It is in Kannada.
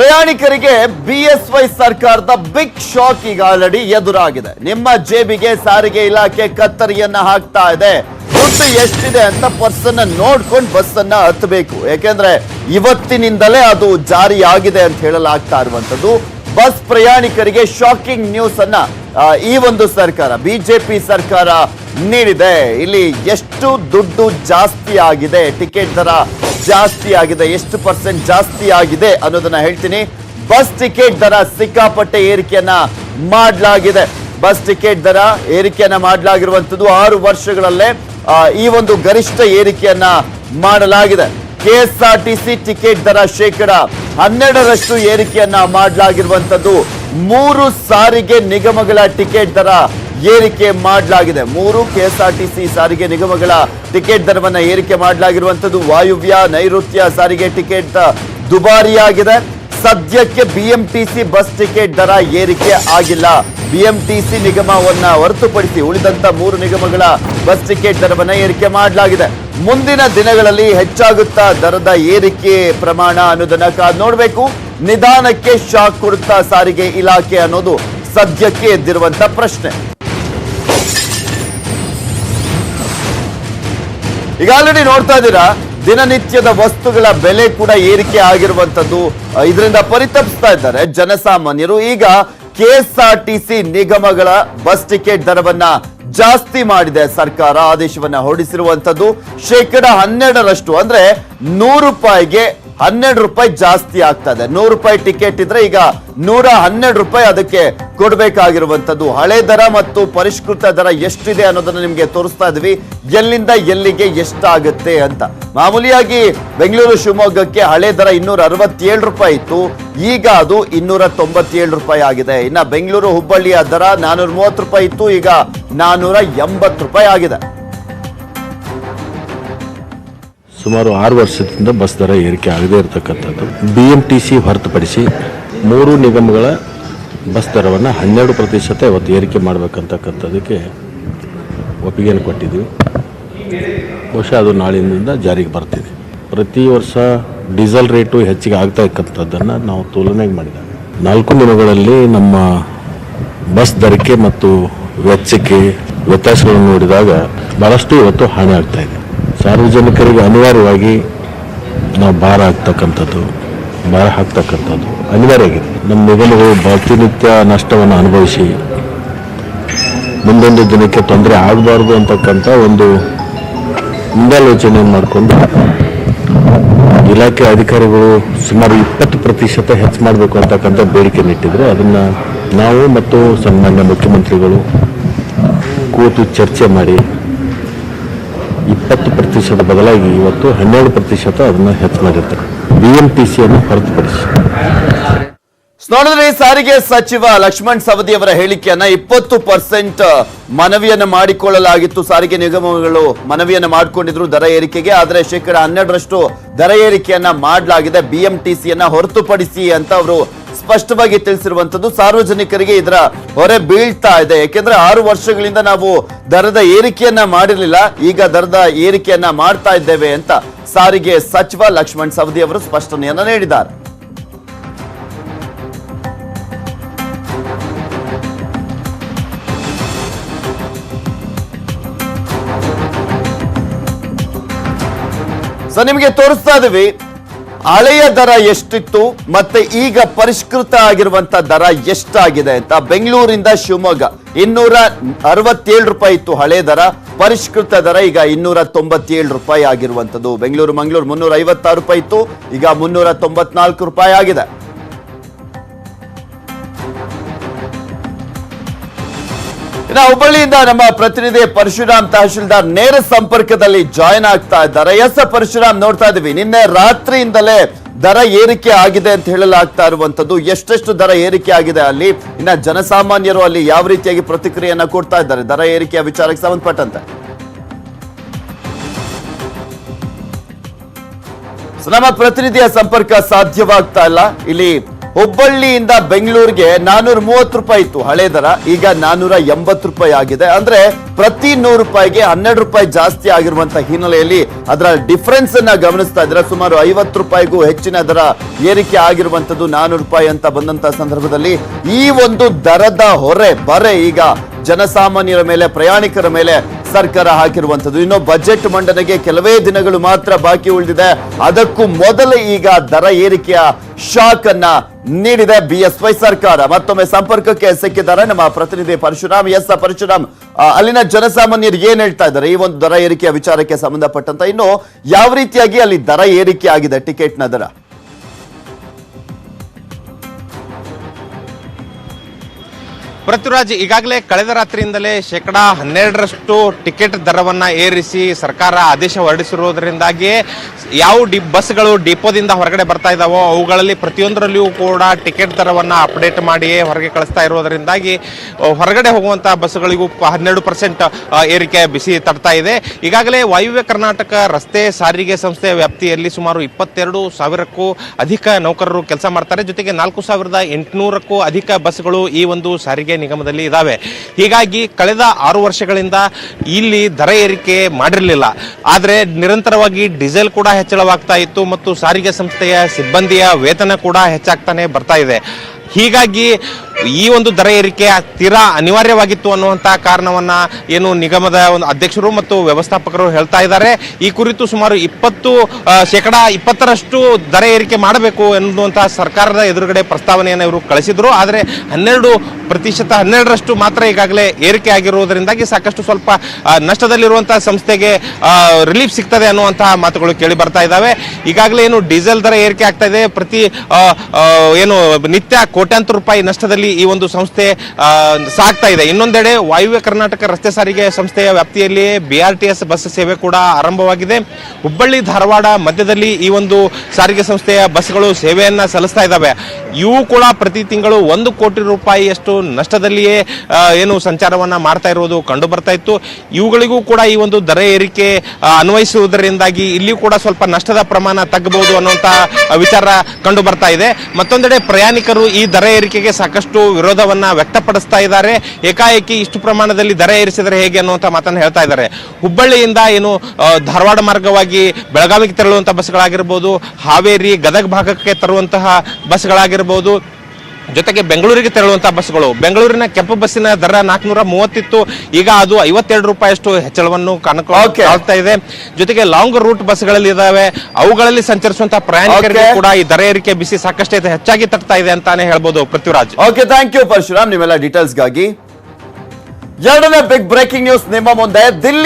ಪ್ರಯಾಣಿಕರಿಗೆ ಬಿಎಸ್ವೈ ಸರ್ಕಾರದ ಬಿಗ್ ಶಾಕ್ ಈಗ ಆಲ್ರೆಡಿ ಎದುರಾಗಿದೆ. ನಿಮ್ಮ ಜೇಬಿಗೆ ಸಾರಿಗೆ ಇಲಾಖೆ ಕತ್ತರಿಯನ್ನ ಹಾಕ್ತಾ ಇದೆ. ದುಡ್ಡು ಎಷ್ಟಿದೆ ಅಂತ ಪರ್ಸನ್ ನೋಡ್ಕೊಂಡು ಬಸ್ ಅನ್ನ ಹತ್ತಬೇಕು ಯಾಕೆಂದ್ರೆ ಇವತ್ತಿನಿಂದಲೇ ಅದು ಜಾರಿಯಾಗಿದೆ ಅಂತ ಹೇಳಲಾಗ್ತಾ ಇರುವಂತದ್ದು ಬಸ್ ಪ್ರಯಾಣಿಕರಿಗೆ ಶಾಕಿಂಗ್ ನ್ಯೂಸ್ ಅನ್ನ ಈ ಒಂದು ಸರ್ಕಾರ ಬಿಜೆಪಿ ಸರ್ಕಾರ ನೀಡಿದೆ. ಇಲ್ಲಿ ಎಷ್ಟು ದುಡ್ಡು ಜಾಸ್ತಿ ಆಗಿದೆ, ಟಿಕೆಟ್ ದರ ಜಾಸ್ತಿ ಆಗಿದೆ. ಎಷ್ಟು ಪರ್ಸೆಂಟ್ ಜಾಸ್ತಿ ಆಗಿದೆ ಅನ್ನೋದನ್ನ ಹೇಳ್ತೀನಿ. ಬಸ್ ಟಿಕೆಟ್ ದರ ಸಿಕ್ಕಾಪಟ್ಟೆ ಏರಿಕೆಯನ್ನ ಮಾಡಲಾಗಿದೆ. ಬಸ್ ಟಿಕೆಟ್ ದರ ಏರಿಕೆಯನ್ನ ಮಾಡಲಾಗಿರುವಂತದ್ದು ಆರು ವರ್ಷಗಳಲ್ಲೇ ಈ ಒಂದು ಗರಿಷ್ಠ ಏರಿಕೆಯನ್ನ ಮಾಡಲಾಗಿದೆ. ಕೆಎಸ್ಆರ್ಟಿಸಿ ಟಿಕೆಟ್ ದರ ಶೇಕಡ ಹನ್ನೆರಡರಷ್ಟು ಏರಿಕೆಯನ್ನ ಮಾಡಲಾಗಿರುವಂತದ್ದು ಮೂರು ಸಾರಿಗೆ ನಿಗಮಗಳ ಟಿಕೆಟ್ ದರ ಏರಿಕೆ ಮಾಡಲಾಗಿದೆ. ಮೂರು ಕೆಎಸ್ಆರ್ಟಿಸಿ ಸಾರಿಗೆ ನಿಗಮಗಳ ಟಿಕೆಟ್ ದರವನ್ನ ಏರಿಕೆ ಮಾಡಲಾಗಿರುವಂತದ್ದು ವಾಯುವ್ಯ, ನೈಋತ್ಯ ಸಾರಿಗೆ ಟಿಕೆಟ್ ದುಬಾರಿಯಾಗಿದೆ. ಸದ್ಯಕ್ಕೆ ಬಿಎಂಟಿಸಿ ಬಸ್ ಟಿಕೆಟ್ ದರ ಏರಿಕೆ ಆಗಿಲ್ಲ. ಬಿಎಂಟಿಸಿ ನಿಗಮವನ್ನ ಹೊರತುಪಡಿಸಿ ಉಳಿದಂತ ಮೂರು ನಿಗಮಗಳ ಬಸ್ ಟಿಕೆಟ್ ದರವನ್ನ ಏರಿಕೆ ಮಾಡಲಾಗಿದೆ. ಮುಂದಿನ ದಿನಗಳಲ್ಲಿ ಹೆಚ್ಚಾಗುತ್ತಾ ದರದ ಏರಿಕೆ ಪ್ರಮಾಣ ಅನ್ನೋದನ್ನ ನೋಡಬೇಕು. ನಿಧಾನಕ್ಕೆ ಶಾಕ್ ಕೊಡುತ್ತಾ ಸಾರಿಗೆ ಇಲಾಖೆ ಅನ್ನೋದು ಸದ್ಯಕ್ಕೆ ಎದ್ದಿರುವಂತ ಪ್ರಶ್ನೆ. ಈಗ ಆಲ್ರೆಡಿ ನೋಡ್ತಾ ಇದ್ದೀರಾ, ದಿನನಿತ್ಯದ ವಸ್ತುಗಳ ಬೆಲೆ ಕೂಡ ಏರಿಕೆ ಆಗಿರುವಂತದ್ದು ಇದರಿಂದ ಪರಿತಪಿಸ್ತಾ ಇದ್ದಾರೆ ಜನಸಾಮಾನ್ಯರು. ಈಗ ಕೆಎಸ್ಆರ್ಟಿಸಿ ನಿಗಮಗಳ ಬಸ್ ಟಿಕೆಟ್ ದರವನ್ನ ಜಾಸ್ತಿ ಮಾಡಿದೆ ಸರ್ಕಾರ, ಆದೇಶವನ್ನ ಹೊರಡಿಸಿರುವಂತದ್ದು ಶೇಕಡ ಹನ್ನೆರಡರಷ್ಟು, ಅಂದ್ರೆ ನೂರು ರೂಪಾಯಿಗೆ ಹನ್ನೆರಡು ರೂಪಾಯಿ ಜಾಸ್ತಿ ಆಗ್ತಾ ಇದೆ ನೂರು ರೂಪಾಯಿ ಟಿಕೆಟ್ ಇದ್ರೆ ಈಗ ನೂರ ಹನ್ನೆರಡು ರೂಪಾಯಿ ಅದಕ್ಕೆ ಕೊಡಬೇಕಾಗಿರುವಂತದ್ದು ಹಳೆ ದರ ಮತ್ತು ಪರಿಷ್ಕೃತ ದರ ಎಷ್ಟಿದೆ ಅನ್ನೋದನ್ನ ನಿಮ್ಗೆ ತೋರಿಸ್ತಾ ಇದ್ವಿ. ಎಲ್ಲಿಂದ ಎಲ್ಲಿಗೆ ಎಷ್ಟಾಗುತ್ತೆ ಅಂತ. ಮಾಮೂಲಿಯಾಗಿ ಬೆಂಗಳೂರು ಶಿವಮೊಗ್ಗಕ್ಕೆ ಹಳೆ ದರ ಇನ್ನೂರ ಅರವತ್ತೇಳು ರೂಪಾಯಿ ಇತ್ತು. ಈಗ ಅದು ಇನ್ನೂರ ತೊಂಬತ್ತೇಳು ರೂಪಾಯಿ ಆಗಿದೆ. ಇನ್ನ ಬೆಂಗಳೂರು ಹುಬ್ಬಳ್ಳಿಯ ದರ ನಾನೂರ ಮೂವತ್ತು ರೂಪಾಯಿ ಇತ್ತು. ಈಗ ನಾನೂರ ಎಂಬತ್ತು ರೂಪಾಯಿ ಆಗಿದೆ. ಸುಮಾರು ಆರು ವರ್ಷದಿಂದ ಬಸ್ ದರ ಏರಿಕೆ ಆಗದೇ ಇರತಕ್ಕಂಥದ್ದು. ಬಿ ಎಂ ಟಿ ಸಿ ಹೊರತುಪಡಿಸಿ ಮೂರು ನಿಗಮಗಳ ಬಸ್ ದರವನ್ನು ಹನ್ನೆರಡು ಪ್ರತಿಶತ ಇವತ್ತು ಏರಿಕೆ ಮಾಡಬೇಕಂತಕ್ಕಂಥದ್ದಕ್ಕೆ ಒಪ್ಪಿಗೆಯನ್ನು ಕೊಟ್ಟಿದ್ದೀವಿ. ಬಹುಶಃ ಅದು ನಾಳಿನಿಂದ ಜಾರಿಗೆ ಬರ್ತಿದೆ. ಪ್ರತಿ ವರ್ಷ ಡೀಸೆಲ್ ರೇಟು ಹೆಚ್ಚಿಗೆ ಆಗ್ತಾ ಇಕ್ಕಂಥದ್ದನ್ನು ನಾವು ತುಲನೆಗೆ ಮಾಡಿದಾಗ ನಾಲ್ಕು ದಿನಗಳಲ್ಲಿ ನಮ್ಮ ಬಸ್ ದರಕ್ಕೆ ಮತ್ತು ವೆಚ್ಚಕ್ಕೆ ವ್ಯತ್ಯಾಸಗಳನ್ನು ನೋಡಿದಾಗ ಭಾಳಷ್ಟು ಇವತ್ತು ಹಾನಿ ಆಗ್ತಾ ಇದೆ. ಸಾರ್ವಜನಿಕರಿಗೆ ಅನಿವಾರ್ಯವಾಗಿ ನಾವು ಭಾರ ಆಗ್ತಕ್ಕಂಥದ್ದು ಭಾರ ಹಾಕ್ತಕ್ಕಂಥದ್ದು ಅನಿವಾರ್ಯ ಆಗಿದೆ. ನಮ್ಮ ನಿಗಮಗಳು ಪ್ರತಿನಿತ್ಯ ನಷ್ಟವನ್ನು ಅನುಭವಿಸಿ ಮುಂದೊಂದು ದಿನಕ್ಕೆ ತೊಂದರೆ ಆಗಬಾರ್ದು ಅಂತಕ್ಕಂಥ ಒಂದು ಮುಂದಾಲೋಚನೆ ಮಾಡಿಕೊಂಡು ಇಲಾಖೆ ಅಧಿಕಾರಿಗಳು ಸುಮಾರು ಇಪ್ಪತ್ತು ಪ್ರತಿಶತ ಹೆಚ್ಚು ಮಾಡಬೇಕು ಅಂತಕ್ಕಂಥ ಬೇಡಿಕೆ ಇಟ್ಟಿದ್ರು. ಅದನ್ನು ನಾವು ಮತ್ತು ಸನ್ಮಾನ್ಯ ಮುಖ್ಯಮಂತ್ರಿಗಳು ಕೂತು ಚರ್ಚೆ ಮಾಡಿ ಇಪ್ಪತ್ತು ಪ್ರತಿಶತ ಬದಲಾಗಿ ಇವತ್ತು ಹನ್ನೆರಡು ಪ್ರತಿಶತ ಅದನ್ನು ಹೆಚ್ಚು ಮಾಡಿರ್ತಾರೆ. ಬಿ ಎಂ ಟಿ ಸಿಯನ್ನು ಹೊರತುಪಡಿಸಿ. ನೋಡಿದ್ರೆ ಸಾರಿಗೆ ಸಚಿವ ಲಕ್ಷ್ಮಣ್ ಸವದಿ ಅವರ ಹೇಳಿಕೆಯನ್ನ ಇಪ್ಪತ್ತು ಪರ್ಸೆಂಟ್ ಮನವಿಯನ್ನು ಮಾಡಿಕೊಳ್ಳಲಾಗಿತ್ತು. ಸಾರಿಗೆ ನಿಗಮಗಳು ಮನವಿಯನ್ನು ಮಾಡಿಕೊಂಡಿದ್ರು ದರ ಏರಿಕೆಗೆ, ಆದರೆ ಶೇಕಡ ಹನ್ನೆರಡರಷ್ಟು ದರ ಏರಿಕೆಯನ್ನ ಮಾಡಲಾಗಿದೆ. ಬಿಎಂಟಿಸಿಯನ್ನ ಹೊರತುಪಡಿಸಿ ಅಂತ ಅವರು ಸ್ಪಷ್ಟವಾಗಿ ತಿಳಿಸಿರುವಂತದ್ದು ಸಾರ್ವಜನಿಕರಿಗೆ ಇದರ ಹೊರೆ ಬೀಳ್ತಾ ಇದೆ. ಯಾಕೆಂದ್ರೆ ಆರು ವರ್ಷಗಳಿಂದ ನಾವು ದರದ ಏರಿಕೆಯನ್ನ ಮಾಡಿರಲಿಲ್ಲ. ಈಗ ದರದ ಏರಿಕೆಯನ್ನ ಮಾಡ್ತಾ ಇದ್ದೇವೆ ಅಂತ ಸಾರಿಗೆ ಸಚಿವ ಲಕ್ಷ್ಮಣ್ ಸವದಿ ಅವರು ಸ್ಪಷ್ಟನೆಯನ್ನ ನೀಡಿದ್ದಾರೆ. ಸೊ ನಿಮಗೆ ತೋರಿಸ್ತಾ ಇದೀವಿ ಹಳೆಯ ದರ ಎಷ್ಟಿತ್ತು ಮತ್ತೆ ಈಗ ಪರಿಷ್ಕೃತ ಆಗಿರುವಂತ ದರ ಎಷ್ಟಾಗಿದೆ ಅಂತ ಬೆಂಗಳೂರಿಂದ ಶಿವಮೊಗ್ಗ. ಇನ್ನೂರ ಅರವತ್ತೇಳು ರೂಪಾಯಿ ಇತ್ತು ಹಳೆ ದರ, ಪರಿಷ್ಕೃತ ದರ ಈಗ ಇನ್ನೂರ ತೊಂಬತ್ತೇಳು ರೂಪಾಯಿ ಆಗಿರುವಂತದ್ದು. ಬೆಂಗಳೂರು ಮಂಗಳೂರು ಮುನ್ನೂರ ಐವತ್ತಾರು ರೂಪಾಯಿ ಇತ್ತು, ಈಗ ಮುನ್ನೂರ ತೊಂಬತ್ನಾಲ್ಕು ರೂಪಾಯಿ ಆಗಿದೆ. ಇನ್ನು ಹುಬ್ಬಳ್ಳಿಯಿಂದ ನಮ್ಮ ಪ್ರತಿನಿಧಿ ಪರಶುರಾಮ್ ತಹಶೀಲ್ದಾರ್ ನೇರ ಸಂಪರ್ಕದಲ್ಲಿ ಜಾಯಿನ್ ಆಗ್ತಾ ಇದ್ದಾರೆ. ಎಸ್ ಪರಶುರಾಮ್ ನೋಡ್ತಾ ಇದೀವಿ ನಿನ್ನೆ ರಾತ್ರಿಯಿಂದಲೇ ದರ ಏರಿಕೆ ಆಗಿದೆ ಅಂತ ಹೇಳಲಾಗ್ತಾ ಇರುವಂತದ್ದು ಎಷ್ಟೆಷ್ಟು ದರ ಏರಿಕೆ ಆಗಿದೆ ಅಲ್ಲಿ? ಇನ್ನ ಜನಸಾಮಾನ್ಯರು ಅಲ್ಲಿ ಯಾವ ರೀತಿಯಾಗಿ ಪ್ರತಿಕ್ರಿಯೆಯನ್ನ ಕೊಡ್ತಾ ಇದ್ದಾರೆ? ದರ ಏರಿಕೆಯ ವಿಚಾರಕ್ಕೆ ಸಂಬಂಧಪಟ್ಟಂತೆ. ನಮ್ಮ ಪ್ರತಿನಿಧಿಯ ಸಂಪರ್ಕ ಸಾಧ್ಯವಾಗ್ತಾ ಇಲ್ಲ. ಇಲ್ಲಿ ಹುಬ್ಬಳ್ಳಿಯಿಂದ ಬೆಂಗಳೂರಿಗೆ ನಾನೂರ ಮೂವತ್ತು ರೂಪಾಯಿ ಇತ್ತು. ಹಳೆ ದರ, ಈಗ ನಾನೂರ ಎಂಬತ್ತು ರೂಪಾಯಿ ಆಗಿದೆ. ಅಂದ್ರೆ ಪ್ರತಿ ನೂರು ರೂಪಾಯಿಗೆ ಹನ್ನೆರಡು ರೂಪಾಯಿ ಜಾಸ್ತಿ ಆಗಿರುವಂತಹ ಹಿನ್ನೆಲೆಯಲ್ಲಿ ಅದರ ಡಿಫರೆನ್ಸ್ ಅನ್ನ ಗಮನಿಸ್ತಾ ಇದ್ರೆ ಸುಮಾರು ಐವತ್ತು ರೂಪಾಯಿಗೂ ಹೆಚ್ಚಿನ ದರ ಏರಿಕೆ ಆಗಿರುವಂತದ್ದು ನಾನೂರು ರೂಪಾಯಿ ಅಂತ ಬಂದಂತ ಸಂದರ್ಭದಲ್ಲಿ ಈ ಒಂದು ದರದ ಹೊರೆ, ಬರೆ ಈಗ ಜನಸಾಮಾನ್ಯರ ಮೇಲೆ, ಪ್ರಯಾಣಿಕರ ಮೇಲೆ ಸರ್ಕಾರ ಹಾಕಿರುವಂತದ್ದು ಇನ್ನು ಬಜೆಟ್ ಮಂಡನೆಗೆ ಕೆಲವೇ ದಿನಗಳು ಮಾತ್ರ ಬಾಕಿ ಉಳಿದಿದೆ. ಅದಕ್ಕೂ ಮೊದಲು ಈಗ ದರ ಏರಿಕೆಯ ಶಾಕ್ ಅನ್ನ ನೀಡಿದೆ ಬಿಎಸ್ವೈ ಸರ್ಕಾರ. ಮತ್ತೊಮ್ಮೆ ಸಂಪರ್ಕಕ್ಕೆ ಸಿಕ್ಕಿದ್ದಾರೆ ನಮ್ಮ ಪ್ರತಿನಿಧಿ ಪರಶುರಾಮ್, ಎಸ್ ಪರಶುರಾಮ್. ಅಲ್ಲಿನ ಜನಸಾಮಾನ್ಯರು ಏನ್ ಹೇಳ್ತಾ ಇದ್ದಾರೆ? ಈ ಒಂದು ದರ ಏರಿಕೆಯ ವಿಚಾರಕ್ಕೆ ಸಂಬಂಧಪಟ್ಟಂತ ಇನ್ನು ಯಾವ ರೀತಿಯಾಗಿ ಅಲ್ಲಿ ದರ ಏರಿಕೆ ಆಗಿದೆ, ಟಿಕೆಟ್ನ ದರ? ಪೃಥ್ವಿರಾಜ್, ಈಗಾಗಲೇ ಕಳೆದ ರಾತ್ರಿಯಿಂದಲೇ ಶೇಕಡಾ ಹನ್ನೆರಡರಷ್ಟು ಟಿಕೆಟ್ ದರವನ್ನು ಏರಿಸಿ ಸರ್ಕಾರ ಆದೇಶ ಹೊರಡಿಸಿರುವುದರಿಂದಾಗಿ ಯಾವ ಡಿ, ಬಸ್ಗಳು ಡಿಪೋದಿಂದ ಹೊರಗಡೆ ಬರ್ತಾ ಇದ್ದಾವೋ ಅವುಗಳಲ್ಲಿ ಪ್ರತಿಯೊಂದರಲ್ಲಿಯೂ ಕೂಡ ಟಿಕೆಟ್ ದರವನ್ನು ಅಪ್ಡೇಟ್ ಮಾಡಿಯೇ ಹೊರಗೆ ಕಳಿಸ್ತಾ ಇರೋದರಿಂದಾಗಿ ಹೊರಗಡೆ ಹೋಗುವಂಥ ಬಸ್ಗಳಿಗೂ ಹನ್ನೆರಡು ಪರ್ಸೆಂಟ್ ಏರಿಕೆ ಬಿಸಿ ತಡ್ತಾ ಇದೆ. ಈಗಾಗಲೇ ವಾಯುವ್ಯ ಕರ್ನಾಟಕ ರಸ್ತೆ ಸಾರಿಗೆ ಸಂಸ್ಥೆ ವ್ಯಾಪ್ತಿಯಲ್ಲಿ ಸುಮಾರು ಇಪ್ಪತ್ತೆರಡು ಸಾವಿರಕ್ಕೂ ಅಧಿಕ ನೌಕರರು ಕೆಲಸ ಮಾಡ್ತಾರೆ. ಜೊತೆಗೆ ನಾಲ್ಕು ಸಾವಿರದ ಎಂಟುನೂರಕ್ಕೂ ಅಧಿಕ ಬಸ್ಗಳು ಈ ಒಂದು ಸಾರಿಗೆ ನಿಗಮದಲ್ಲಿ ಇದ್ದಾವೆ ಹೀಗಾಗಿ ಕಳೆದ ಆರು ವರ್ಷಗಳಿಂದ ಇಲ್ಲಿ ದರ ಏರಿಕೆ ಮಾಡಿರಲಿಲ್ಲ. ಆದರೆ ನಿರಂತರವಾಗಿ ಡೀಸೆಲ್ ಕೂಡ ಹೆಚ್ಚಳವಾಗ್ತಾ ಇತ್ತು ಮತ್ತು ಸಾರಿಗೆ ಸಂಸ್ಥೆಯ ಸಿಬ್ಬಂದಿಯ ವೇತನ ಕೂಡ ಹೆಚ್ಚಾಗ್ತಾನೆ ಬರ್ತಾ ಇದೆ. ಹೀಗಾಗಿ ಈ ಒಂದು ದರ ಏರಿಕೆ ತೀರಾ ಅನಿವಾರ್ಯವಾಗಿತ್ತು ಅನ್ನುವಂಥ ಕಾರಣವನ್ನ ಏನು ನಿಗಮದ ಒಂದು ಅಧ್ಯಕ್ಷರು ಮತ್ತು ವ್ಯವಸ್ಥಾಪಕರು ಹೇಳ್ತಾ ಇದ್ದಾರೆ. ಈ ಕುರಿತು ಸುಮಾರು ಇಪ್ಪತ್ತು ಶೇಕಡ ಇಪ್ಪತ್ತರಷ್ಟು ದರ ಏರಿಕೆ ಮಾಡಬೇಕು ಎನ್ನುವಂತಹ ಸರ್ಕಾರದ ಎದುರುಗಡೆ ಪ್ರಸ್ತಾವನೆಯನ್ನು ಇವರು ಕಳಿಸಿದ್ರು. ಆದರೆ ಹನ್ನೆರಡು ಪ್ರತಿಶತ ಹನ್ನೆರಡರಷ್ಟು ಮಾತ್ರ ಈಗಾಗಲೇ ಏರಿಕೆ ಆಗಿರುವುದರಿಂದಾಗಿ ಸಾಕಷ್ಟು ಸ್ವಲ್ಪ ನಷ್ಟದಲ್ಲಿರುವಂತಹ ಸಂಸ್ಥೆಗೆ ರಿಲೀಫ್ ಸಿಗ್ತದೆ ಅನ್ನುವಂತಹ ಮಾತುಗಳು ಕೇಳಿ ಬರ್ತಾ ಇದ್ದಾವೆ. ಈಗಾಗಲೇ ಏನು ಡೀಸೆಲ್ ದರ ಏರಿಕೆ ಆಗ್ತಾ ಇದೆ. ಪ್ರತಿ ಏನು ನಿತ್ಯ ಕೋಟ್ಯಾಂತರ ರೂಪಾಯಿ ನಷ್ಟದಲ್ಲಿ ಈ ಒಂದು ಸಂಸ್ಥೆ ಸಾಗ್ತಾ ಇದೆ. ಇನ್ನೊಂದೆಡೆ ವಾಯುವ್ಯ ಕರ್ನಾಟಕ ರಸ್ತೆ ಸಾರಿಗೆ ಸಂಸ್ಥೆಯ ವ್ಯಾಪ್ತಿಯಲ್ಲಿ ಬಿಆರ್ಟಿಎಸ್ ಬಸ್ ಸೇವೆ ಕೂಡ ಆರಂಭವಾಗಿದೆ. ಹುಬ್ಬಳ್ಳಿ, ಧಾರವಾಡ ಮಧ್ಯದಲ್ಲಿ ಈ ಒಂದು ಸಾರಿಗೆ ಸಂಸ್ಥೆಯ ಬಸ್ಗಳು ಸೇವೆಯನ್ನು ಸಲ್ಲಿಸ್ತಾ ಇದ್ದಾವೆ. ಇವು ಕೂಡ ಪ್ರತಿ ತಿಂಗಳು ಒಂದು ಕೋಟಿ ರೂಪಾಯಿಯಷ್ಟು ನಷ್ಟದಲ್ಲಿಯೇ ಏನು ಸಂಚಾರವನ್ನ ಮಾಡ್ತಾ ಇರುವುದು ಕಂಡು ಬರ್ತಾ ಇತ್ತು. ಇವುಗಳಿಗೂ ಕೂಡ ಈ ಒಂದು ದರ ಏರಿಕೆ ಅನ್ವಯಿಸುವುದರಿಂದಾಗಿ ಇಲ್ಲಿ ಕೂಡ ಸ್ವಲ್ಪ ನಷ್ಟದ ಪ್ರಮಾಣ ತಗ್ಗಬಹುದು ಅನ್ನುವಂಥ ವಿಚಾರ ಕಂಡು ಬರ್ತಾ ಇದೆ. ಮತ್ತೊಂದೆಡೆ ಪ್ರಯಾಣಿಕರು ಈ ದರ ಏರಿಕೆಗೆ ಸಾಕಷ್ಟು ವಿರೋಧವನ್ನ ವ್ಯಕ್ತಪಡಿಸ್ತಾ ಇದ್ದಾರೆ. ಏಕಾಏಕಿ ಇಷ್ಟು ಪ್ರಮಾಣದಲ್ಲಿ ದರ ಏರಿಸಿದರೆ ಹೇಗೆ ಅನ್ನುವಂತ ಮಾತನ್ನು ಹೇಳ್ತಾ ಇದ್ದಾರೆ. ಹುಬ್ಬಳ್ಳಿಯಿಂದ ಏನು ಧಾರವಾಡ ಮಾರ್ಗವಾಗಿ ಬೆಳಗಾವಿಗೆ ತೆರಳುವಂಥ ಬಸ್ಗಳಾಗಿರ್ಬೋದು, ಹಾವೇರಿ ಗದಗ ಭಾಗಕ್ಕೆ ತರುವಂತಹ ಬಸ್ಗಳಾಗಿರ್ಬೋದು ಜೊತೆಗೆ ಬೆಂಗಳೂರಿಗೆ ತೆರಳುವಂತಹ ಬಸ್ಗಳು ಬೆಂಗಳೂರಿನ ಕೆಂಪು ಬಸ್ಸಿನ ದರ ನಾಲ್ಕುನೂರ ಮೂವತ್ತಿತ್ತು ಈಗ ಅದು ಐವತ್ತೆರಡು ರೂಪಾಯಿಯಷ್ಟು ಹೆಚ್ಚಳವನ್ನು. ಕಾಣ್ತಾ ಇದೆ. ಜೊತೆಗೆ ಲಾಂಗ್ ರೂಟ್ ಬಸ್ಗಳಲ್ಲಿ ಇದಾವೆ. ಅವುಗಳಲ್ಲಿ ಸಂಚರಿಸುವಂತಹ ಪ್ರಯಾಣಿಕರಿಗೆ ಕೂಡ ಈ ದರ ಏರಿಕೆ ಬಿಸಿ ಸಾಕಷ್ಟು ಇದೆ, ಹೆಚ್ಚಾಗಿ ತಟ್ತಾ ಇದೆ ಅಂತಾನೆ ಹೇಳ್ಬೋದು Prithviraj. Okay thank you Parashuram. ನಿಮ್ಮೆಲ್ಲ ಡೀಟೇಲ್ಸ್ಗಾಗಿ ಎರಡನೇ ಬಿಗ್ ಬ್ರೇಕಿಂಗ್ ನ್ಯೂಸ್ ನಿಮ್ಮ ಮುಂದೆ. ದಿಲ್ಲಿ